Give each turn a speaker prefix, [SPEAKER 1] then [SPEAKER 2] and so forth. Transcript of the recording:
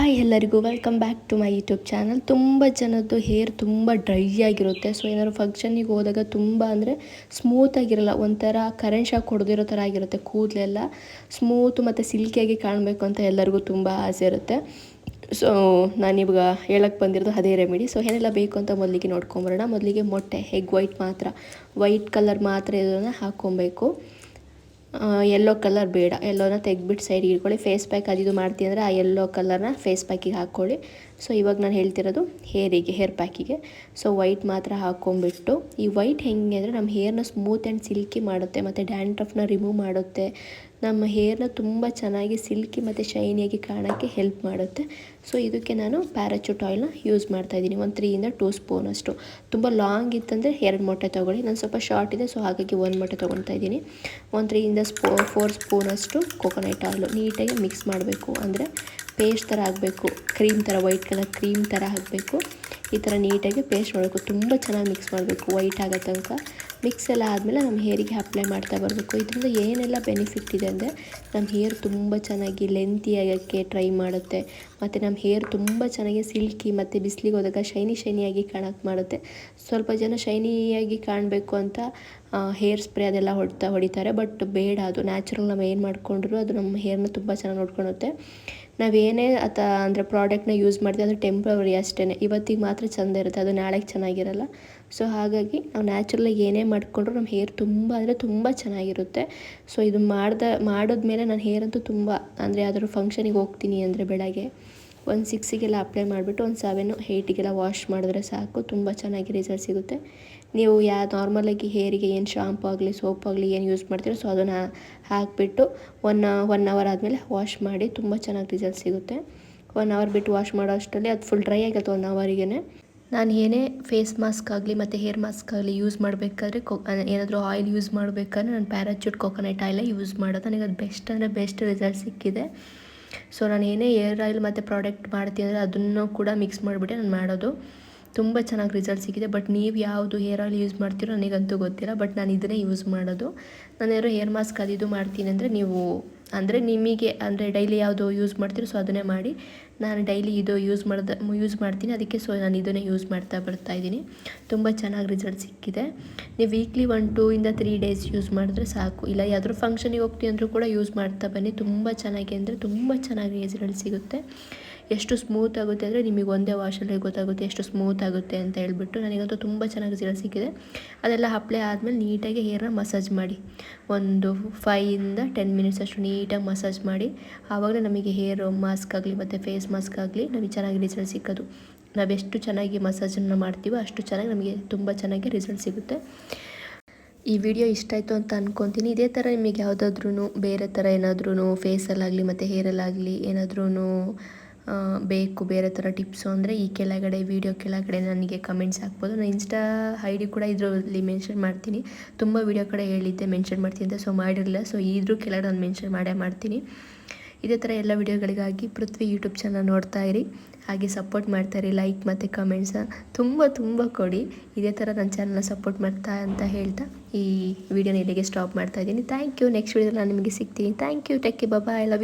[SPEAKER 1] Hi ಎಲ್ಲರಿಗೂ welcome back to my YouTube channel ತುಂಬ ಜನದ್ದು ಹೇರ್ ತುಂಬ ಡ್ರೈ ಆಗಿರುತ್ತೆ. ಸೊ ಏನಾದ್ರು ಫಂಕ್ಷನಿಗೆ ಹೋದಾಗ ತುಂಬ ಅಂದರೆ ಸ್ಮೂತಾಗಿರಲ್ಲ ಒಂಥರ ಕರೆಂಟ್ ಶಾಕ್ ಹೊಡೆದಿರೋ ಥರ ಆಗಿರುತ್ತೆ ಕೂದಲೆಲ್ಲ. ಸ್ಮೂತ್ ಮತ್ತು ಸಿಲ್ಕಿಯಾಗಿ ಕಾಣಬೇಕು ಅಂತ ಎಲ್ಲರಿಗೂ ತುಂಬ ಆಸೆ ಇರುತ್ತೆ. ಸೊ ನಾನಿವಾಗ ಹೇಳಕ್ಕೆ ಬಂದಿರೋದು ಅದೇ ರೆಮಿಡಿ ಸೊ ಏನೆಲ್ಲ ಬೇಕು ಅಂತ ಮೊದಲಿಗೆ ನೋಡ್ಕೊಂಬರೋಣ. ಮೊದಲಿಗೆ ಮೊಟ್ಟೆ ಎಗ್ ವೈಟ್ ಮಾತ್ರ. ವೈಟ್ ಕಲರ್ ಮಾತ್ರ ಇದನ್ನು ಹಾಕ್ಕೊಬೇಕು ಯೆಲ್ಲೋ ಕಲರ್ ಬೇಡ. ಎಲ್ಲೋನ ತೆಗೆದ್ಬಿಟ್ಟು ಸೈಡಿಗೆ ಇಟ್ಕೊಳ್ಳಿ. ಫೇಸ್ ಪ್ಯಾಕ್ ಅದು ಇದು ಮಾಡ್ತೀನಿ ಅಂದರೆ ಆ ಎಲ್ಲೋ ಕಲರ್ನ ಫೇಸ್ ಪ್ಯಾಕಿಗೆ ಹಾಕ್ಕೊಳ್ಳಿ. ಸೊ ಇವಾಗ ನಾನು ಹೇಳ್ತಿರೋದು ಹೇರಿಗೆ ಹೇರ್ ಪ್ಯಾಕಿಗೆ ಸೊ ವೈಟ್ ಮಾತ್ರ ಹಾಕ್ಕೊಂಬಿಟ್ಟು ಈ ವೈಟ್ ಹೆಂಗೆ ಅಂದರೆ ನಮ್ಮ ಹೇರ್ನ ಸ್ಮೂತ್ ಆ್ಯಂಡ್ ಸಿಲ್ಕಿ ಮಾಡುತ್ತೆ, ಮತ್ತು ಡ್ಯಾಂಡ್ರಫ್ನ ರಿಮೂವ್ ಮಾಡುತ್ತೆ. ನಮ್ಮ ಹೇರ್ನ ತುಂಬ ಚೆನ್ನಾಗಿ ಸಿಲ್ಕಿ ಮತ್ತು ಶೈನಿಯಾಗಿ ಕಾಣೋಕ್ಕೆ ಹೆಲ್ಪ್ ಮಾಡುತ್ತೆ. ಸೊ ಇದಕ್ಕೆ ನಾನು ಪ್ಯಾರಾಚೂಟ್ ಆಯಿಲ್ನ ಯೂಸ್ ಮಾಡ್ತಾಯಿದ್ದೀನಿ ಒಂದು ತ್ರೀಯಿಂದ ಟೂ ಸ್ಪೂನಷ್ಟು ತುಂಬ ಲಾಂಗ್ ಇತ್ತಂದರೆ ಎರಡು ಮೊಟ್ಟೆ ತೊಗೊಳ್ಳಿ. ನಾನು ಸ್ವಲ್ಪ ಶಾರ್ಟ್ ಇದೆ ಸೊ ಹಾಗಾಗಿ ಒಂದು ಮೊಟ್ಟೆ ತೊಗೊಳ್ತಾ ಇದ್ದೀನಿ. ಒಂದು ತ್ರೀಯಿಂದ ಸ್ಪೋ ಫೋರ್ ಸ್ಪೂನಷ್ಟು ಕೊಕೊನಟ್ ಆಯಿಲು ನೀಟಾಗಿ ಮಿಕ್ಸ್ ಮಾಡಬೇಕು ಅಂದರೆ ಪೇಸ್ಟ್ ಥರ ಆಗಬೇಕು ಕ್ರೀಮ್ ಥರ ವೈಟ್ ಕಲರ್ ಕ್ರೀಮ್ ಥರ ಹಾಕಬೇಕು. ಈ ಥರ ನೀಟಾಗಿ ಪೇಸ್ಟ್ ಮಾಡಬೇಕು. ತುಂಬ ಚೆನ್ನಾಗಿ ಮಿಕ್ಸ್ ಮಾಡಬೇಕು ವೈಟ್ ಆಗೋ ತನಕ. ಮಿಕ್ಸ್ ಎಲ್ಲ ಆದಮೇಲೆ ನಮ್ಮ ಹೇರಿಗೆ ಅಪ್ಲೈ ಮಾಡ್ತಾ ಬರಬೇಕು. ಇದರಿಂದ ಏನೆಲ್ಲ ಬೆನಿಫಿಟ್ ಇದೆ ಅಂದರೆ, ನಮ್ಮ ಹೇರ್ ತುಂಬ ಚೆನ್ನಾಗಿ ಲೆಂತಿ ಆಗೋಕ್ಕೆ ಟ್ರೈ ಮಾಡುತ್ತೆ. ಮತ್ತು ನಮ್ಮ ಹೇರ್ ತುಂಬ ಚೆನ್ನಾಗಿ ಸಿಲ್ಕಿ ಮತ್ತು ಬಿಸಿಲಿಗೆ ಹೋದಾಗ ಶೈನಿ ಶೈನಿಯಾಗಿ ಕಾಣೋಕ್ಕೆ ಮಾಡುತ್ತೆ. ಸ್ವಲ್ಪ ಜನ ಶೈನಿಯಾಗಿ ಕಾಣಬೇಕು ಅಂತ ಹೇರ್ ಸ್ಪ್ರೇ ಅದೆಲ್ಲ ಹೊಡ್ತಾ ಹೊಡಿತಾರೆ ಬಟ್ ಬೇಡ ಅದು ನ್ಯಾಚುರಲ್ ನಾವು ಏನು ಮಾಡಿಕೊಂಡ್ರು ಅದು ನಮ್ಮ ಹೇರ್ನ ತುಂಬ ಚೆನ್ನಾಗಿ ನೋಡ್ಕೊಳುತ್ತೆ. ನಾವೇನೇ ಅಥ ಅಂದರೆ ಪ್ರಾಡಕ್ಟ್ನ ಯೂಸ್ ಮಾಡ್ತೀವಿ ಅದು ಟೆಂಪ್ರವರಿ ಅಷ್ಟೇ ಇವತ್ತಿಗೆ ಮಾತ್ರ ಚೆಂದ ಇರುತ್ತೆ, ಅದು ನಾಳೆಗೆ ಚೆನ್ನಾಗಿರಲ್ಲ. ಸೊ ಹಾಗಾಗಿ ನಾವು ನ್ಯಾಚುರಲಾಗಿ ಏನೇ ಮಾಡಿಕೊಂಡ್ರು ನಮ್ಮ ಹೇರ್ ತುಂಬ, ಅಂದರೆ ತುಂಬ ಚೆನ್ನಾಗಿರುತ್ತೆ. ಸೊ ಇದು ಮಾಡ್ದ, ಮಾಡಿದ್ಮೇಲೆ ಹೇರ್ ಅಂತೂ ತುಂಬ, ಅಂದರೆ ಯಾವ್ದಾದ್ರು ಫಂಕ್ಷನಿಗೆ ಹೋಗ್ತೀನಿ ಅಂದರೆ ಬೆಳಗ್ಗೆ ಒಂದು ಸಿಕ್ಸಿಗೆಲ್ಲ ಅಪ್ಲೈ ಮಾಡಿಬಿಟ್ಟು ಒಂದು ಸೆವೆನು ಏಯ್ಟಿಗೆಲ್ಲ ವಾಶ್ ಮಾಡಿದ್ರೆ ಸಾಕು, ತುಂಬ ಚೆನ್ನಾಗಿ ರಿಸಲ್ಟ್ ಸಿಗುತ್ತೆ. ನೀವು ಯಾ ನಾರ್ಮಲಾಗಿ ಹೇರಿಗೆ ಏನು ಶಾಂಪು ಆಗಲಿ ಸೋಪ್ ಆಗಲಿ ಏನು ಯೂಸ್ ಮಾಡ್ತೀರೋ ಸೊ ಅದನ್ನು ಹಾಕಿಬಿಟ್ಟು ಒನ್ ಒನ್ ಅವರ್ ಆದಮೇಲೆ ವಾಶ್ ಮಾಡಿ ತುಂಬ ಚೆನ್ನಾಗಿ ರಿಸಲ್ಟ್ ಸಿಗುತ್ತೆ. ಒನ್ ಅವರ್ ಬಿಟ್ಟು ವಾಶ್ ಮಾಡೋ ಅಷ್ಟರಲ್ಲಿ ಅದು ಫುಲ್ ಡ್ರೈ ಆಗುತ್ತೆ ಒನ್ ಅವರಿಗೇ ನಾನು ಏನೇ ಫೇಸ್ ಮಾಸ್ಕ್ ಆಗಲಿ ಮತ್ತು ಹೇರ್ ಮಾಸ್ಕ್ ಆಗಲಿ ಯೂಸ್ ಮಾಡಬೇಕಾದ್ರೆ ಕೊ ಏನಾದರೂ ಆಯಿಲ್ ಯೂಸ್ ಮಾಡಬೇಕಾದ್ರೆ ನಾನು ಪ್ಯಾರಾಚೂಟ್ ಕೊಕೊನಟ್ ಆಯಿಲೇ ಯೂಸ್ ಮಾಡೋದು. ನನಗೆ ಅದು ಬೆಸ್ಟ್ ಅಂದರೆ ಬೆಸ್ಟ್ ರಿಸಲ್ಟ್ ಸಿಕ್ಕಿದೆ. ಸೊ ನಾನು ಏನೇ ಏರ್ ಆಯಿಲ್ ಮತ್ತು ಪ್ರಾಡಕ್ಟ್ ಮಾಡ್ತೀನಿ ಅಂದರೆ ಅದನ್ನು ಕೂಡ ಮಿಕ್ಸ್ ಮಾಡಿಬಿಟ್ಟೆ ನಾನು ಮಾಡೋದು. ತುಂಬ ಚೆನ್ನಾಗಿ ರಿಸಲ್ಟ್ ಸಿಕ್ಕಿದೆ ಬಟ್ ನೀವು ಯಾವುದು ಹೇರ್ ಆಯಿಲ್ ಯೂಸ್ ಮಾಡ್ತೀರೋ ನನಗಂತೂ ಗೊತ್ತಿಲ್ಲ ಬಟ್ ನಾನು ಇದನ್ನೇ ಯೂಸ್ ಮಾಡೋದು. ನಾನು ಯಾರೋ ಹೇರ್ ಮಾಸ್ಕ್ ಅದು ಇದು ಮಾಡ್ತೀನಿ ಅಂದರೆ ನೀವು, ಅಂದರೆ ನಿಮಗೆ, ಅಂದರೆ ಡೈಲಿ ಯಾವುದು ಯೂಸ್ ಮಾಡ್ತೀರೋ ಸೊ ಅದನ್ನೇ ಮಾಡಿ. ನಾನು ಡೈಲಿ ಇದು ಯೂಸ್ ಮಾಡೋದು ಯೂಸ್ ಮಾಡ್ತೀನಿ, ಅದಕ್ಕೆ ಸೊ ನಾನು ಇದನ್ನೇ ಯೂಸ್ ಮಾಡ್ತಾ ಬರ್ತಾ ಇದ್ದೀನಿ. ತುಂಬ ಚೆನ್ನಾಗಿ ರಿಸಲ್ಟ್ ಸಿಕ್ಕಿದೆ. ನೀವು ವೀಕ್ಲಿ ಒನ್ ಟೂ ಇಂದ ತ್ರೀ ಡೇಸ್ ಯೂಸ್ ಮಾಡಿದ್ರೆ ಸಾಕು. ಇಲ್ಲ ಯಾವ್ದಾದ್ರು ಫಂಕ್ಷನಿಗೆ ಹೋಗ್ತೀನಿ ಅಂದರೂ ಕೂಡ ಯೂಸ್ ಮಾಡ್ತಾ ಬನ್ನಿ. ತುಂಬ ಚೆನ್ನಾಗಿ ಅಂದರೆ ತುಂಬ ಚೆನ್ನಾಗಿ ರಿಸಲ್ಟ್ ಸಿಗುತ್ತೆ. ಎಷ್ಟು ಸ್ಮೂತ್ ಆಗುತ್ತೆ ಅಂದರೆ ನಿಮಗೆ ಒಂದೇ ವಾಶಲ್ಲಿ ಗೊತ್ತಾಗುತ್ತೆ ಎಷ್ಟು ಸ್ಮೂತ್ ಆಗುತ್ತೆ ಅಂತ ಹೇಳ್ಬಿಟ್ಟು ನನಗಂತೂ ತುಂಬ ಚೆನ್ನಾಗಿ ಸೀರೆ ಸಿಕ್ಕಿದೆ. ಅದೆಲ್ಲ ಅಪ್ಲೈ ಆದಮೇಲೆ ನೀಟಾಗಿ ಹೇರ್ನ ಮಸಾಜ್ ಮಾಡಿ. ಒಂದು ಫೈಯಿಂದ ಟೆನ್ ಮಿನಿಟ್ಸ್ ಅಷ್ಟು ನೀಟಾಗಿ ಮಸಾಜ್ ಮಾಡಿ. ಆವಾಗಲೇ ನಮಗೆ ಹೇರ್ ಮಾಸ್ಕ್ ಆಗಲಿ ಮತ್ತು ಫೇಸ್ ಮಾಸ್ಕ್ ಆಗಲಿ ನಮಗೆ ಚೆನ್ನಾಗಿ ರಿಸಲ್ಟ್ ಸಿಕ್ಕೋದು. ನಾವೆಷ್ಟು ಚೆನ್ನಾಗಿ ಮಸಾಜನ್ನು ಮಾಡ್ತೀವೋ ಅಷ್ಟು ಚೆನ್ನಾಗಿ ನಮಗೆ ತುಂಬ ಚೆನ್ನಾಗಿ ರಿಸಲ್ಟ್ ಸಿಗುತ್ತೆ. ಈ ವಿಡಿಯೋ ಇಷ್ಟ ಆಯಿತು ಅಂತ ಅಂದ್ಕೊತೀನಿ ಇದೇ ಥರ ನಿಮಗೆ ಯಾವುದಾದ್ರೂ ಬೇರೆ ಥರ ಏನಾದ್ರೂ ಫೇಸಲ್ಲಾಗಲಿ ಮತ್ತು ಹೇರಲ್ಲಾಗಲಿ ಏನಾದ್ರೂ ಬೇಕು, ಬೇರೆ ಥರ ಟಿಪ್ಸು ಅಂದರೆ ಈ ಕೆಳಗಡೆ ವಿಡಿಯೋ ಕೆಳಗಡೆ ನನಗೆ ಕಮೆಂಟ್ಸ್ ಹಾಕ್ಬೋದು. ನಾನು ಇನ್ಸ್ಟಾ ಐ ಡಿ ಕೂಡ ಇದರಲ್ಲಿ ಮೆನ್ಷನ್ ಮಾಡ್ತೀನಿ. ತುಂಬ ವಿಡಿಯೋ ಕಡೆ ಹೇಳಿದ್ದೆ ಮೆನ್ಷನ್ ಮಾಡ್ತೀನಿ ಅಂತ ಸೊ ಮಾಡಿರಲಿಲ್ಲ. ಸೊ ಇದ್ರೂ ಕೆಳಗಡೆ ನಾನು ಮೆನ್ಷನ್ ಮಾಡೇ ಮಾಡ್ತೀನಿ. ಇದೇ ಥರ ಎಲ್ಲ ವಿಡಿಯೋಗಳಿಗಾಗಿ ಪೃಥ್ವಿ ಯೂಟ್ಯೂಬ್ ಚಾನಲ್ ನೋಡ್ತಾ ಇರಿ. ಹಾಗೆ ಸಪೋರ್ಟ್ ಮಾಡ್ತಾಯಿರಿ ಲೈಕ್ ಮತ್ತು ಕಮೆಂಟ್ಸ ತುಂಬ ತುಂಬ ಕೊಡಿ. ಇದೇ ಥರ ನನ್ನ ಚಾನಲ್ನ ಸಪೋರ್ಟ್ ಮಾಡ್ತಾ ಅಂತ ಹೇಳ್ತಾ ಈ ವಿಡಿಯೋನ ಇಲ್ಲಿಗೆ ಸ್ಟಾಪ್ ಮಾಡ್ತಾ ಇದ್ದೀನಿ. ಥ್ಯಾಂಕ್ ಯು ನೆಕ್ಸ್ಟ್ ವಿಡಿಯೋದಲ್ಲಿ ನಾನು ನಿಮಗೆ ಸಿಗ್ತೀನಿ. Thank you tech Baba I love